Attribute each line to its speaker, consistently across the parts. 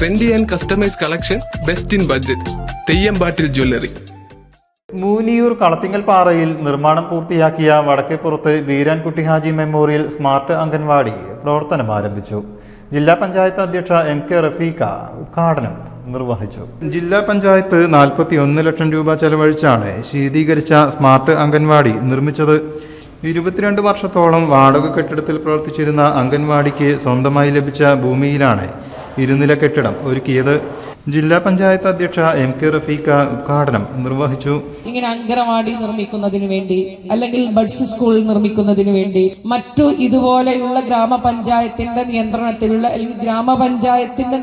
Speaker 1: Trendy and customise collection best in budget Theyyampattil jewellery
Speaker 2: Moonniyur Kalathingal Parayil നിർമ്മാണം പൂർത്തിയാക്കിയ Vadakkepurath Beerankutty Haji memorial smart anganwadi പ്രവർത്തനം ആരംഭിച്ചു. ജില്ലാ പഞ്ചായത്ത് അധ്യക്ഷ എം കെ റഫീഖ ഉദ്ഘാടനം നിർവഹിച്ചു. ജില്ലാ പഞ്ചായത്ത് നാൽപ്പത്തി ഒന്ന് ലക്ഷം രൂപ ചെലവഴിച്ചാണ് ശീതീകരിച്ച സ്മാർട്ട് അംഗൻവാടി നിർമ്മിച്ചത്. ഇരുപത്തിരണ്ട് വർഷത്തോളം വാടക കെട്ടിടത്തിൽ പ്രവർത്തിച്ചിരുന്ന അംഗൻവാടിക്ക് സ്വന്തമായി ലഭിച്ച ഭൂമിയിലാണ് ഇരുനില കെട്ടിടം. ഒരു ഒരുക്കിയത് ജില്ലാ പഞ്ചായത്ത് അധ്യക്ഷ എം കെ റഫീഖ ഉദ്ഘാടനം നിർവഹിച്ചു.
Speaker 3: ഇങ്ങനെ അങ്കനവാടി നിർമ്മിക്കുന്നതിന് വേണ്ടി അല്ലെങ്കിൽ ബഡ്സ് സ്കൂൾ നിർമ്മിക്കുന്നതിന് വേണ്ടി മറ്റു ഇതുപോലെയുള്ള ഗ്രാമപഞ്ചായത്തിന്റെ നിയന്ത്രണത്തിലുള്ള അല്ലെങ്കിൽ ഗ്രാമപഞ്ചായത്തിന്റെ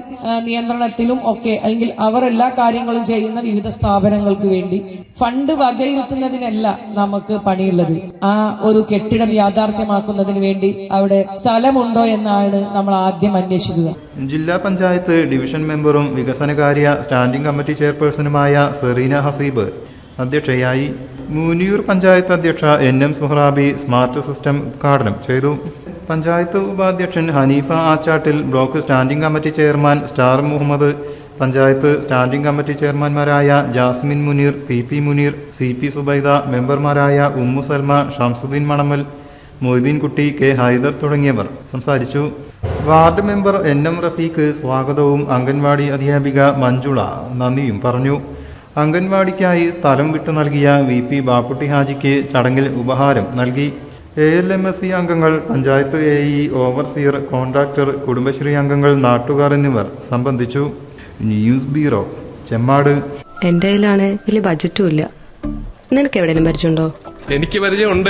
Speaker 3: നിയന്ത്രണത്തിലും ഒക്കെ അല്ലെങ്കിൽ അവർ എല്ലാ കാര്യങ്ങളും ചെയ്യുന്ന വിവിധ സ്ഥാപനങ്ങൾക്ക് വേണ്ടി ഫണ്ട് വകയിരുത്തുന്നതിനല്ല നമുക്ക് പണിയുള്ളത്. ആ ഒരു കെട്ടിടം യാഥാർത്ഥ്യമാക്കുന്നതിന് വേണ്ടി അവിടെ സ്ഥലമുണ്ടോ എന്നാണ് നമ്മൾ ആദ്യം അന്വേഷിക്കുക.
Speaker 2: ജില്ലാ പഞ്ചായത്ത് ഡിവിഷൻ മെമ്പറും വികസനകാര്യ സ്റ്റാൻഡിംഗ് കമ്മിറ്റി ചെയർപേഴ്സണുമായ സെറീന ഹസീബ്. അധ്യക്ഷയായി മൂനിയൂർ പഞ്ചായത്ത് അധ്യക്ഷ N M Suhrabi smart system ഉദ്ഘാടനം ചെയ്തു. പഞ്ചായത്ത് ഉപാധ്യക്ഷൻ Haneefa Achattil block standing committee chairman star Muhammad panchayat standing committee ചെയർമാൻമാരായ Jasmin Muneer P P Muneer C P Subaida മെമ്പർമാരായ ഉമ്മു സൽമ ഷംസുദ്ദീൻ മണമൽ മൊയ്തീൻ കുട്ടി കെ ഹൈദർ തുടങ്ങിയവർ സംസാരിച്ചു. Ward member N M Rafeeq സ്വാഗതവും. അംഗൻവാടി അധ്യാപിക മഞ്ജുള നന്ദിയും പറഞ്ഞു. അംഗൻവാടിക്കായി സ്ഥലം വിട്ടു നൽകിയ വി പി ബാപ്പുട്ടി ഹാജിക്ക് ചടങ്ങിൽ ഉപഹാരം നൽകി. A L M S C അംഗങ്ങൾ panchayat A E overseer contractor Kudumbashree അംഗങ്ങൾ നാട്ടുകാർ എന്നിവർ സംബന്ധിച്ചു. News bureau Chemmad.
Speaker 4: എന്റെ കയ്യിലാണ് വലിയ ബജറ്റും ഇല്ല. നിനക്ക് എവിടെയെങ്കിലും പരിചയമുണ്ടോ?
Speaker 1: എനിക്ക് പരിചയമുണ്ട്.